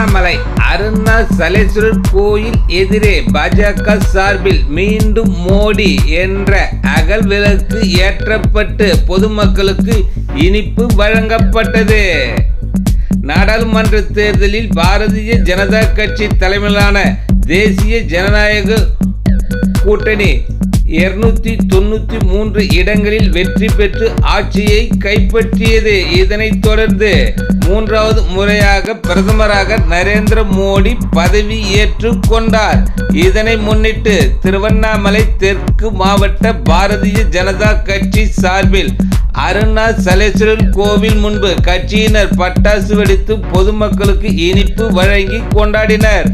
திருவண்ணாமலை அருணாசலேஸ்வரர் கோயில் எதிரே பாஜக சார்பில் மீண்டும் மோடி என்ற அகல் விளக்கு ஏற்றப்பட்டு பொதுமக்களுக்கு இனிப்பு வழங்கப்பட்டது. நாடாளுமன்ற தேர்தலில் பாரதிய ஜனதா கட்சி தலைமையிலான தேசிய ஜனநாயக கூட்டணி இருநூத்தி தொண்ணூத்தி மூன்று இடங்களில் வெற்றி பெற்று ஆட்சியை கைப்பற்றியது. இதனைத் தொடர்ந்து மூன்றாவது முறையாக பிரதமராக நரேந்திர மோடி பதவி ஏற்றுக் கொண்டார். இதனை முன்னிட்டு திருவண்ணாமலை தெற்கு மாவட்ட பாரதிய ஜனதா கட்சி சார்பில் அருணா சலேஸ்வரர் கோவில் முன்பு கட்சியினர் பட்டாசு வெடித்து பொதுமக்களுக்கு இனிப்பு வழங்கி கொண்டாடினர்.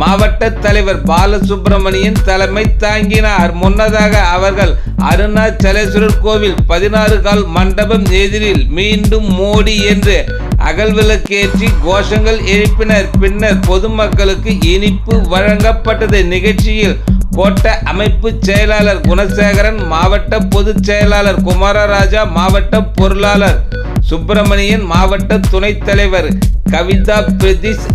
மாவட்ட தலைவர் பாலசுப்பிரமணியன் தலைமை தாங்கினார். முன்னதாக அவர்கள் அருணாச்சலேஸ்வரர் கோவில் பதினாறு கால் மண்டபம் எதிரில் மீண்டும் மோடி என்று அகல்விளக்கேற்றி கோஷங்கள் எழுப்பினர். பின்னர் பொதுமக்களுக்கு இனிப்பு வழங்கப்பட்டது. நிகழ்ச்சியில் கோட்ட அமைப்பு செயலாளர் குணசேகரன் மாவட்ட பொதுச் செயலாளர் குமாரராஜா மாவட்ட பொருளாளர் சுப்பிரமணியன் மாவட்ட துணைத் தலைவர் கவிதா பிரதீஷ்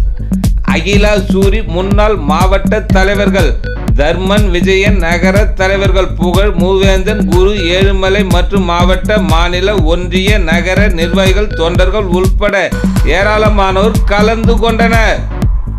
அகிலா சூரி முன்னாள் மாவட்ட தலைவர்கள் தர்மன் விஜயன் நகர தலைவர்கள் புகழ் மூவேந்தன் குரு ஏழுமலை மற்றும் மாவட்ட மாநில ஒன்றிய நகர நிர்வாகிகள் தொண்டர்கள் உள்பட ஏராளமானோர் கலந்து கொண்டனர்.